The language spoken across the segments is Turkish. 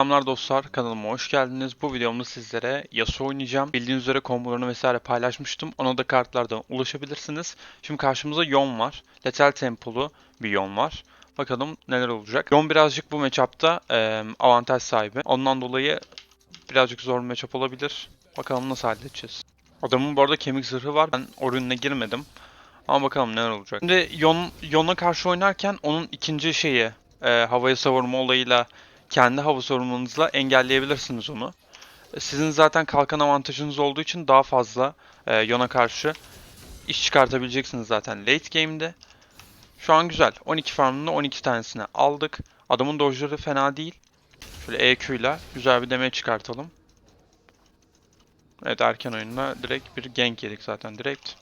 Selamlar dostlar kanalıma hoş geldiniz. Bu videomda sizlere Yasuo oynayacağım. Bildiğiniz üzere kombolarını vesaire paylaşmıştım. Ona da kartlardan ulaşabilirsiniz. Şimdi karşımızda Yon var. Lethal Temple'u bir Yon var. Bakalım neler olacak. Yon birazcık bu matchup'ta e, avantaj sahibi. Ondan dolayı birazcık zor bir matchup olabilir. Bakalım nasıl halledeceğiz. Adamın bu arada kemik zırhı var. Ben Orion'una girmedim. Ama bakalım neler olacak. Şimdi Yon, Yon'a karşı oynarken onun ikinci şeyi e, havaya savurma olayıyla kendi hava savurmanızla engelleyebilirsiniz onu. E, Sizin zaten kalkan avantajınız olduğu için daha fazla e, Yon'a karşı iş çıkartabileceksiniz zaten late game'de. Şu an güzel. 12 farmında 12 tanesini aldık. Adamın dojları fena değil. Şöyle EQ ile güzel bir demeye çıkartalım. Evet erken oyunda direkt bir gank yedik zaten direkt.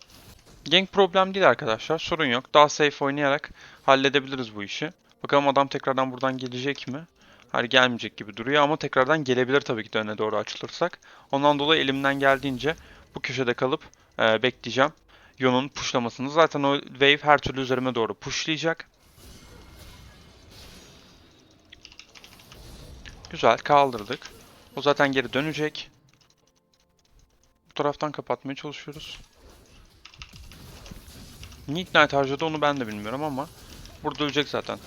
Gank problem değil arkadaşlar. Sorun yok. Daha safe oynayarak halledebiliriz bu işi. Bakalım adam tekrardan buradan gelecek mi? Hayır gelmeyecek gibi duruyor ama tekrardan gelebilir tabii ki de öne doğru açılırsak. Ondan dolayı elimden geldiğince bu köşede kalıp e, bekleyeceğim. Yon'un pushlamasını. Zaten o wave her türlü üzerime doğru pushlayacak. Güzel kaldırdık. O zaten geri dönecek. Bu taraftan kapatmaya çalışıyoruz. Niye Ignite harcadı onu ben de bilmiyorum ama burada ölecek zaten.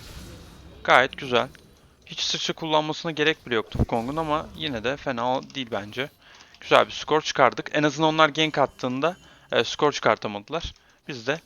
Gayet güzel. Hiç sıçra kullanmasına gerek bile yoktu Kong'un ama yine de fena değil bence. Güzel bir skor çıkardık. En azından onlar gank attığında e, skor çıkartamadılar. Biz de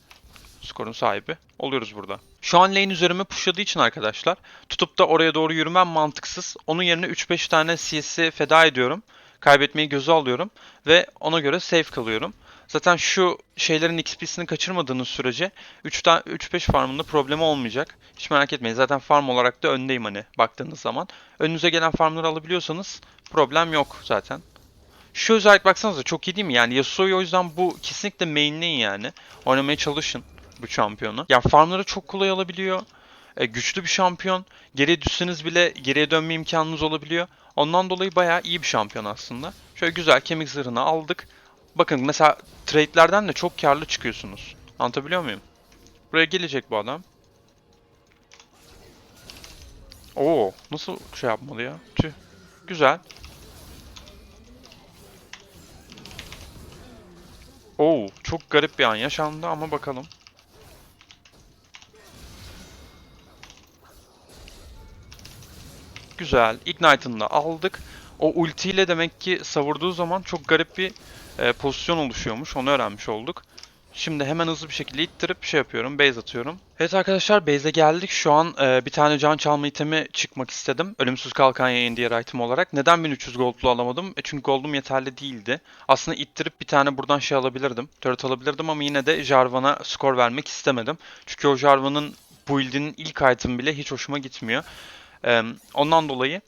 skorun sahibi oluyoruz burada. Şu an lane üzerime pushladığı için arkadaşlar tutup da oraya doğru yürümem mantıksız. Onun yerine 3-5 tane CS'i feda ediyorum. Kaybetmeyi göze alıyorum ve ona göre safe kalıyorum. Zaten şu şeylerin XP'sini kaçırmadığınız sürece 3-5 farmında problemi olmayacak. Hiç merak etmeyin. Zaten farm olarak da öndeyim hani baktığınız zaman. Önünüze gelen farmları alabiliyorsanız problem yok zaten. Şu özellik baksanıza çok iyi değil mi? Yani Yasuo'yu o yüzden bu kesinlikle mainleyin yani. Oynamaya çalışın bu şampiyonu. Yani farmları çok kolay alabiliyor. E, güçlü bir şampiyon. Geriye düşseniz bile geriye dönme imkanınız olabiliyor. Ondan dolayı bayağı iyi bir şampiyon aslında. Şöyle güzel kemik zırhını aldık. Bakın mesela trade'lerden de çok karlı çıkıyorsunuz. Anlatabiliyor muyum? Buraya gelecek bu adam. Oo, nasıl şey yapmadı ya? Tüh. Güzel. Oo, çok garip bir an yaşandı ama bakalım. Güzel. Ignite'ını da aldık. O ultiyle demek ki savurduğu zaman çok garip bir e, pozisyon oluşuyormuş. Onu öğrenmiş olduk. Şimdi hemen hızlı bir şekilde ittirip şey yapıyorum. Base atıyorum. Evet arkadaşlar base'e geldik. Şu an e, bir tane can çalma itemi çıkmak istedim. Ölümsüz kalkan yayın diğer item olarak. Neden 1300 gold'lu alamadım? E, çünkü gold'um yeterli değildi. Aslında ittirip bir tane buradan şey alabilirdim. Turret alabilirdim ama yine de Jarvan'a skor vermek istemedim. Çünkü o Jarvan'ın build'inin ilk item bile hiç hoşuma gitmiyor. E, ondan dolayı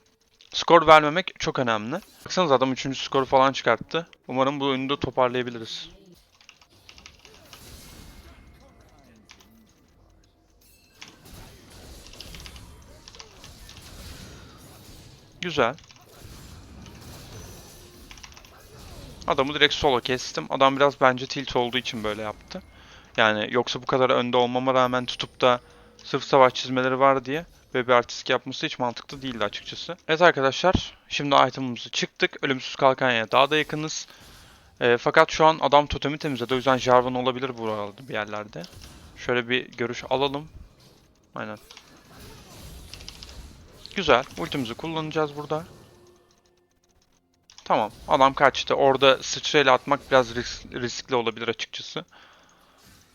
skor vermemek çok önemli. Baksanıza adam 3. skoru falan çıkarttı. Umarım bu oyunu da toparlayabiliriz. Güzel. Adamı direkt solo kestim. Adam biraz bence tilt olduğu için böyle yaptı. Yani yoksa bu kadar önde olmama rağmen tutup da sırf savaş çizmeleri var diye ve bir artistik yapması hiç mantıklı değildi açıkçası. Evet arkadaşlar, şimdi itemımızı çıktık. Ölümsüz kalkanya daha da yakınız. E, fakat şu an adam totemi temizledi. O yüzden Jarvan olabilir buralarda bir yerlerde. Şöyle bir görüş alalım. Aynen. Güzel. Ultimizi kullanacağız burada. Tamam. Adam kaçtı. Orada sıçrayla atmak biraz risk, riskli olabilir açıkçası.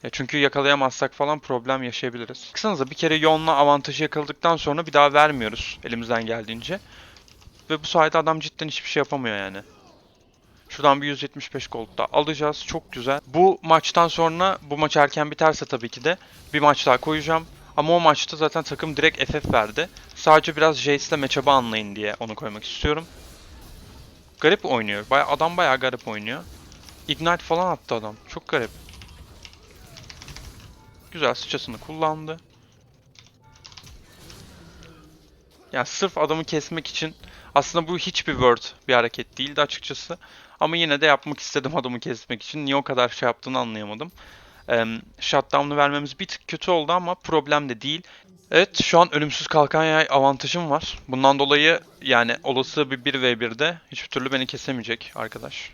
Ya çünkü yakalayamazsak falan problem yaşayabiliriz. Baksanıza bir kere Yon'la avantajı yakaladıktan sonra bir daha vermiyoruz elimizden geldiğince. Ve bu sayede adam cidden hiçbir şey yapamıyor yani. Şuradan bir 175 gold da alacağız. Çok güzel. Bu maçtan sonra bu maç erken biterse tabii ki de bir maç daha koyacağım. Ama o maçta zaten takım direkt FF verdi. Sadece biraz Jace'le matchup'ı anlayın diye onu koymak istiyorum. Garip oynuyor. Baya, adam bayağı garip oynuyor. Ignite falan attı adam. Çok garip. Güzel sıçrasını kullandı. Yani sırf adamı kesmek için aslında bu hiçbir word bir hareket değildi açıkçası. Ama yine de yapmak istedim adamı kesmek için. Niye o kadar şey yaptığını anlayamadım. Ee, shutdown'u vermemiz bir tık kötü oldu ama problem de değil. Evet şu an ölümsüz kalkan yay avantajım var. Bundan dolayı yani olası bir 1v1'de hiçbir türlü beni kesemeyecek arkadaş.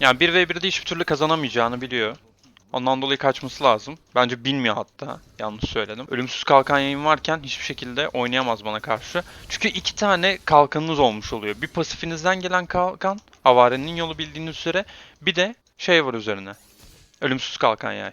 Yani 1v1'de hiçbir türlü kazanamayacağını biliyor. Ondan dolayı kaçması lazım. Bence bilmiyor hatta. Yanlış söyledim. Ölümsüz kalkan yayın varken hiçbir şekilde oynayamaz bana karşı. Çünkü iki tane kalkanınız olmuş oluyor. Bir pasifinizden gelen kalkan, avarenin yolu bildiğiniz üzere. Bir de şey var üzerine. Ölümsüz kalkan yay.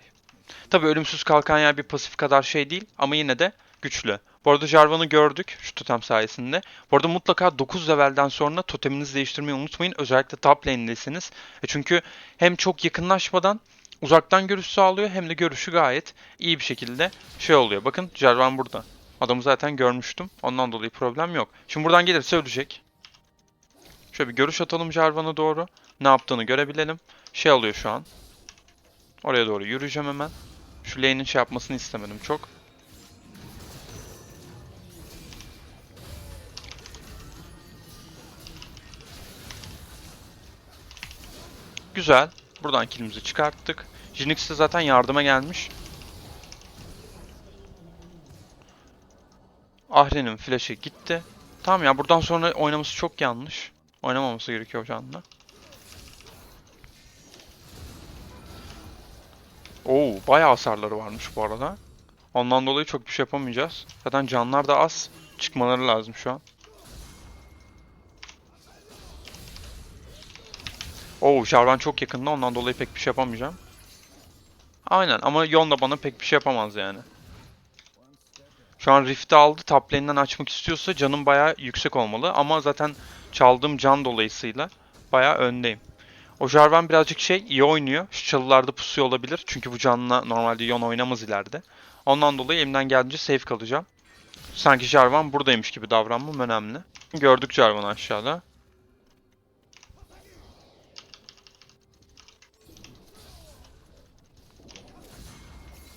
Tabi ölümsüz kalkan yay bir pasif kadar şey değil ama yine de güçlü. Bu arada Jarvan'ı gördük şu totem sayesinde. Bu arada mutlaka 9 levelden sonra toteminizi değiştirmeyi unutmayın. Özellikle top lane'deyseniz. E çünkü hem çok yakınlaşmadan uzaktan görüş sağlıyor hem de görüşü gayet iyi bir şekilde şey oluyor. Bakın Jarvan burada. Adamı zaten görmüştüm. Ondan dolayı problem yok. Şimdi buradan gelirse ölecek. Şöyle bir görüş atalım Jarvan'a doğru. Ne yaptığını görebilelim. Şey oluyor şu an. Oraya doğru yürüyeceğim hemen. Şu lane'in şey yapmasını istemedim çok. Güzel. Buradan kilimizi çıkarttık. Jinx de zaten yardıma gelmiş. Ahri'nin flash'ı gitti. Tamam ya buradan sonra oynaması çok yanlış. Oynamaması gerekiyor canla. Oo, bayağı hasarları varmış bu arada. Ondan dolayı çok bir şey yapamayacağız. Zaten canlar da az. Çıkmaları lazım şu an. Oo, Jarvan çok yakında ondan dolayı pek bir şey yapamayacağım. Aynen ama Yon da bana pek bir şey yapamaz yani. Şu an Rift'i aldı. Top açmak istiyorsa canım bayağı yüksek olmalı. Ama zaten çaldığım can dolayısıyla bayağı öndeyim. O Jarvan birazcık şey iyi oynuyor. Şu çalılarda pusuyor olabilir. Çünkü bu canla normalde Yon oynamaz ileride. Ondan dolayı elimden geldiğince safe kalacağım. Sanki Jarvan buradaymış gibi davranmam önemli. Gördük Jarvan'ı aşağıda.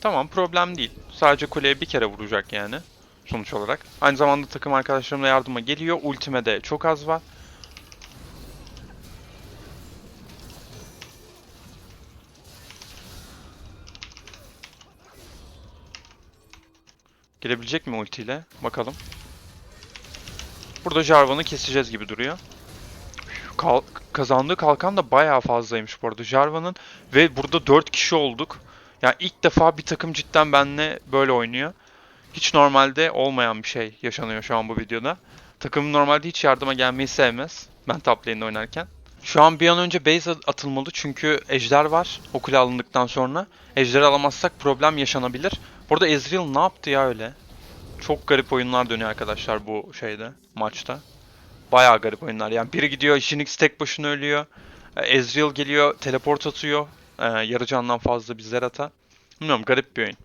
Tamam problem değil. Sadece kuleye bir kere vuracak yani. Sonuç olarak. Aynı zamanda takım arkadaşlarımla yardıma geliyor. Ultime çok az var. Girebilecek mi ultiyle? Bakalım. Burada Jarvan'ı keseceğiz gibi duruyor. Kal kazandığı kalkan da bayağı fazlaymış bu arada Jarvan'ın. Ve burada 4 kişi olduk. Yani ilk defa bir takım cidden benle böyle oynuyor. Hiç normalde olmayan bir şey yaşanıyor şu an bu videoda. Takım normalde hiç yardıma gelmeyi sevmez. Ben top lane'de oynarken. Şu an bir an önce base atılmalı çünkü ejder var o kule alındıktan sonra. Ejderi alamazsak problem yaşanabilir. Burada Ezreal ne yaptı ya öyle? Çok garip oyunlar dönüyor arkadaşlar bu şeyde, maçta. Bayağı garip oyunlar. Yani biri gidiyor, Jinx tek başına ölüyor. Ezreal geliyor, teleport atıyor. Ee, yarı candan fazla bir Zerata. Bilmiyorum garip bir oyun.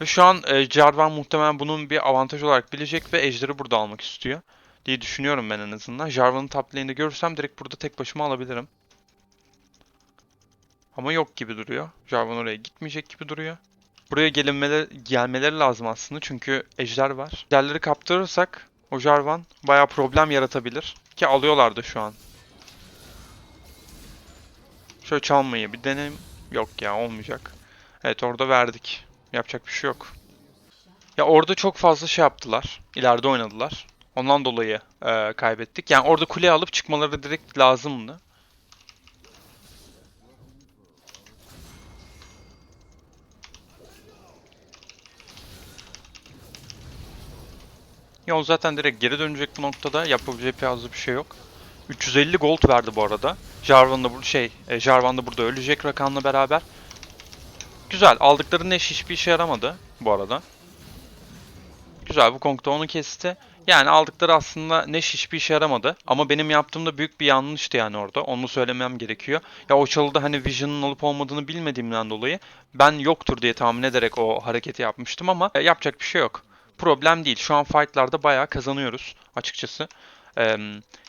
Ve şu an e, Jarvan muhtemelen bunun bir avantaj olarak bilecek ve Ejder'i burada almak istiyor. Diye düşünüyorum ben en azından. Jarvan'ın top lane'de görürsem direkt burada tek başıma alabilirim. Ama yok gibi duruyor. Jarvan oraya gitmeyecek gibi duruyor. Buraya gelinmeleri, gelmeleri lazım aslında çünkü Ejder var. Ejderleri kaptırırsak o Jarvan bayağı problem yaratabilir. Ki alıyorlardı şu an. Şöyle çalmayı bir deneyim. Yok ya olmayacak. Evet orada verdik. Yapacak bir şey yok. Ya orada çok fazla şey yaptılar. İleride oynadılar. Ondan dolayı e, kaybettik. Yani orada kule alıp çıkmaları direkt lazımdı. O zaten direkt geri dönecek bu noktada. Yapabileceği fazla bir şey yok. 350 gold verdi bu arada. Jarvan da bu şey, e, Jarvan da burada ölecek Rakan'la beraber. Güzel. Aldıkları Neş hiçbir işe yaramadı bu arada. Güzel. Bu Kong onu kesti. Yani aldıkları aslında Neş hiçbir işe yaramadı. Ama benim yaptığımda büyük bir yanlıştı yani orada. Onu söylemem gerekiyor. Ya o çalıda hani Vision'ın olup olmadığını bilmediğimden dolayı ben yoktur diye tahmin ederek o hareketi yapmıştım ama e, yapacak bir şey yok. Problem değil. Şu an fightlarda bayağı kazanıyoruz açıkçası. Ee,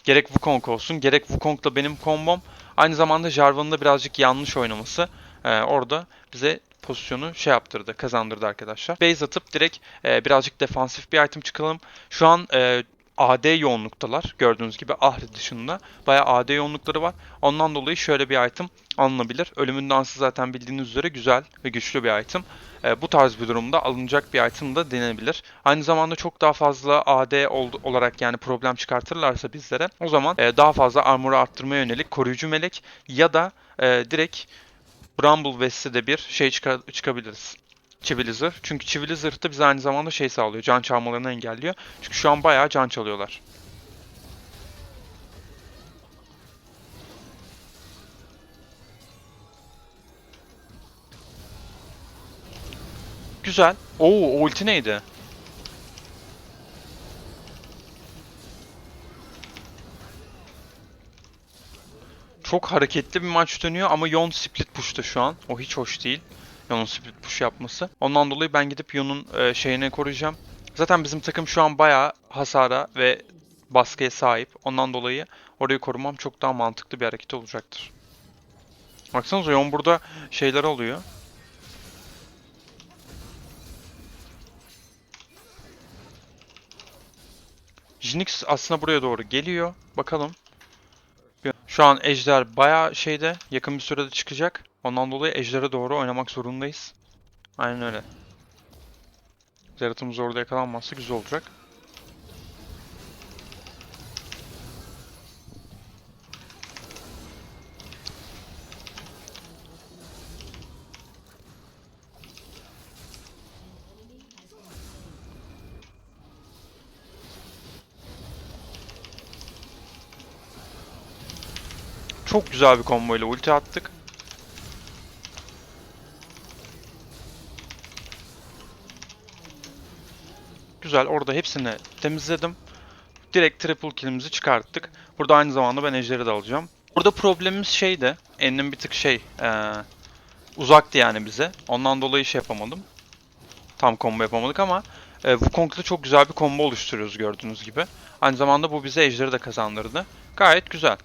gerek Wukong olsun gerek Wukong'la benim kombom aynı zamanda Jarvan'ın da birazcık yanlış oynaması e, orada bize pozisyonu şey yaptırdı, kazandırdı arkadaşlar. Base atıp direkt e, birazcık defansif bir item çıkalım. Şu an e, AD yoğunluktalar. Gördüğünüz gibi Ahri dışında. Bayağı AD yoğunlukları var. Ondan dolayı şöyle bir item alınabilir. Ölümün dansı zaten bildiğiniz üzere güzel ve güçlü bir item. E, bu tarz bir durumda alınacak bir item da denenebilir. Aynı zamanda çok daha fazla AD ol- olarak yani problem çıkartırlarsa bizlere o zaman e, daha fazla armor'u arttırmaya yönelik koruyucu melek ya da e, direkt Bramble West'e de bir şey çıkabiliriz. Çivili zırh. Çünkü çivili zırh da bize aynı zamanda şey sağlıyor. Can çalmalarını engelliyor. Çünkü şu an bayağı can çalıyorlar. Güzel. Oo, o ulti neydi? Çok hareketli bir maç dönüyor ama Yon split push'ta şu an. O hiç hoş değil. Yon'un split push yapması. Ondan dolayı ben gidip Yon'un e, şeyini koruyacağım. Zaten bizim takım şu an bayağı hasara ve baskıya sahip. Ondan dolayı orayı korumam çok daha mantıklı bir hareket olacaktır. Baksanıza Yon burada şeyler oluyor. Jinx aslında buraya doğru geliyor. Bakalım. Şu an Ejder bayağı şeyde yakın bir sürede çıkacak. Ondan dolayı Ejder'e doğru oynamak zorundayız. Aynen öyle. Zerat'ımız orada yakalanmazsa güzel olacak. Çok güzel bir combo ile ulti attık. Güzel orada hepsini temizledim. Direkt triple kill'imizi çıkarttık. Burada aynı zamanda ben ejderi de alacağım. Burada problemimiz şeydi. Ennim bir tık şey eee, uzaktı yani bize. Ondan dolayı şey yapamadım. Tam combo yapamadık ama e, Wukong'la çok güzel bir combo oluşturuyoruz gördüğünüz gibi. Aynı zamanda bu bize ejderi de kazandırdı. Gayet güzel.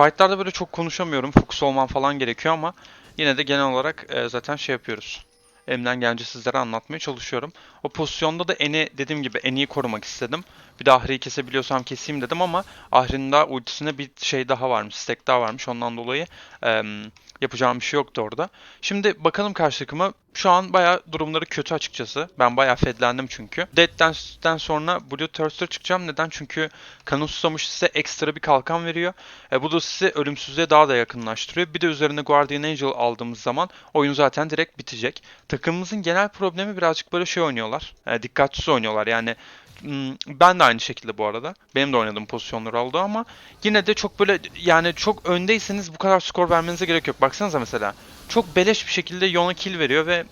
Fight'larda böyle çok konuşamıyorum. Fokus olmam falan gerekiyor ama yine de genel olarak e, zaten şey yapıyoruz. Elimden gelince sizlere anlatmaya çalışıyorum. O pozisyonda da Eni dediğim gibi Eni'yi korumak istedim. Bir de Ahri'yi kesebiliyorsam keseyim dedim ama Ahri'nin daha ultisine bir şey daha varmış. Stack daha varmış. Ondan dolayı e, yapacağım bir şey yoktu orada. Şimdi bakalım karşı takıma. Şu an bayağı durumları kötü açıkçası. Ben bayağı fedlendim çünkü. Dead Dance'den sonra Blue Thirster çıkacağım. Neden? Çünkü kanı susamış size ekstra bir kalkan veriyor. E, bu da sizi ölümsüzlüğe daha da yakınlaştırıyor. Bir de üzerine Guardian Angel aldığımız zaman oyun zaten direkt bitecek. Takımımızın genel problemi birazcık böyle şey oynuyorlar. E, dikkatsiz oynuyorlar. Yani ben de aynı şekilde bu arada. Benim de oynadığım pozisyonlar oldu ama yine de çok böyle yani çok öndeyseniz bu kadar skor vermenize gerek yok. Baksanıza mesela. Çok beleş bir şekilde Yona kill veriyor ve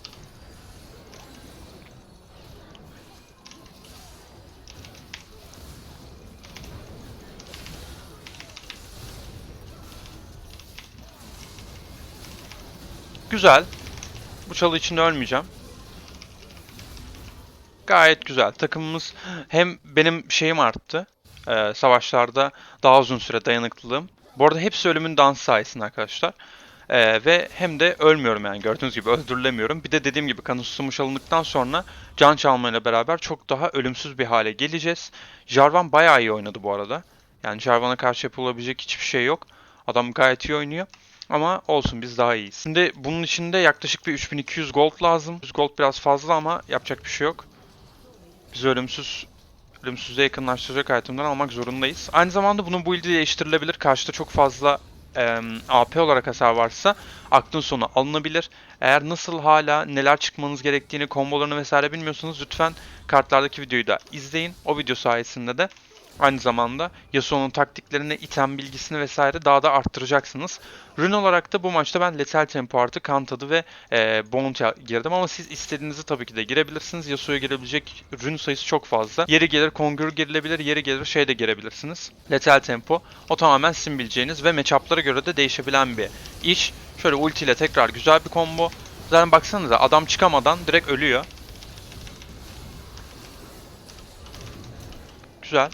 Güzel. Bu çalı için ölmeyeceğim. Gayet güzel. Takımımız hem benim şeyim arttı. Ee, savaşlarda daha uzun süre dayanıklılığım. Bu arada hepsi ölümün dansı sayesinde arkadaşlar. Ee, ve hem de ölmüyorum yani gördüğünüz gibi öldürülemiyorum. Bir de dediğim gibi kanı susmuş alındıktan sonra can çalmayla beraber çok daha ölümsüz bir hale geleceğiz. Jarvan bayağı iyi oynadı bu arada. Yani Jarvan'a karşı yapılabilecek hiçbir şey yok. Adam gayet iyi oynuyor. Ama olsun biz daha iyiyiz. Şimdi bunun için de yaklaşık bir 3200 gold lazım. 100 gold biraz fazla ama yapacak bir şey yok. Biz ölümsüz ölümsüzlüğe yakınlaştıracak itemden almak zorundayız. Aynı zamanda bunun build'i değiştirilebilir. Karşıda çok fazla e, AP olarak hasar varsa aklın sonu alınabilir. Eğer nasıl hala neler çıkmanız gerektiğini, kombolarını vesaire bilmiyorsanız lütfen kartlardaki videoyu da izleyin. O video sayesinde de Aynı zamanda Yasuo'nun taktiklerini, item bilgisini vesaire daha da arttıracaksınız. Rune olarak da bu maçta ben Lethal Tempo artı Kantadı ve e, Bounty girdim ama siz istediğinizi tabii ki de girebilirsiniz. Yasuo'ya girebilecek rune sayısı çok fazla. Yeri gelir Conqueror girilebilir, yeri gelir şey de girebilirsiniz. Lethal Tempo. O tamamen sizin bileceğiniz ve matchup'lara göre de değişebilen bir iş. Şöyle ulti ile tekrar güzel bir combo. Zaten baksanıza adam çıkamadan direkt ölüyor. Güzel.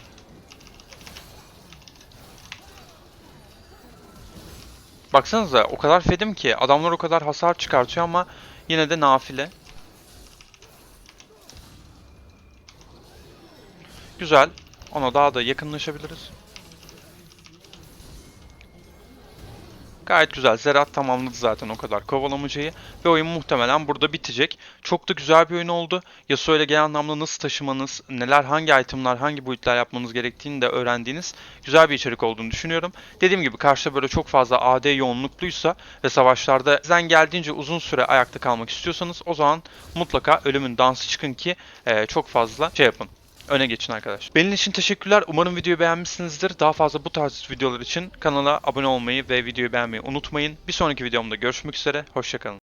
Baksanıza o kadar fedim ki adamlar o kadar hasar çıkartıyor ama yine de nafile. Güzel. Ona daha da yakınlaşabiliriz. Gayet güzel. Zerat tamamladı zaten o kadar kovalamacayı. Ve oyun muhtemelen burada bitecek. Çok da güzel bir oyun oldu. Yasuo ile genel anlamda nasıl taşımanız, neler, hangi itemlar, hangi boyutlar yapmanız gerektiğini de öğrendiğiniz güzel bir içerik olduğunu düşünüyorum. Dediğim gibi karşıda böyle çok fazla AD yoğunlukluysa ve savaşlarda sizden geldiğince uzun süre ayakta kalmak istiyorsanız o zaman mutlaka ölümün dansı çıkın ki eee, çok fazla şey yapın. Öne geçin arkadaşlar. Benim için teşekkürler. Umarım videoyu beğenmişsinizdir. Daha fazla bu tarz videolar için kanala abone olmayı ve videoyu beğenmeyi unutmayın. Bir sonraki videomda görüşmek üzere. Hoşçakalın.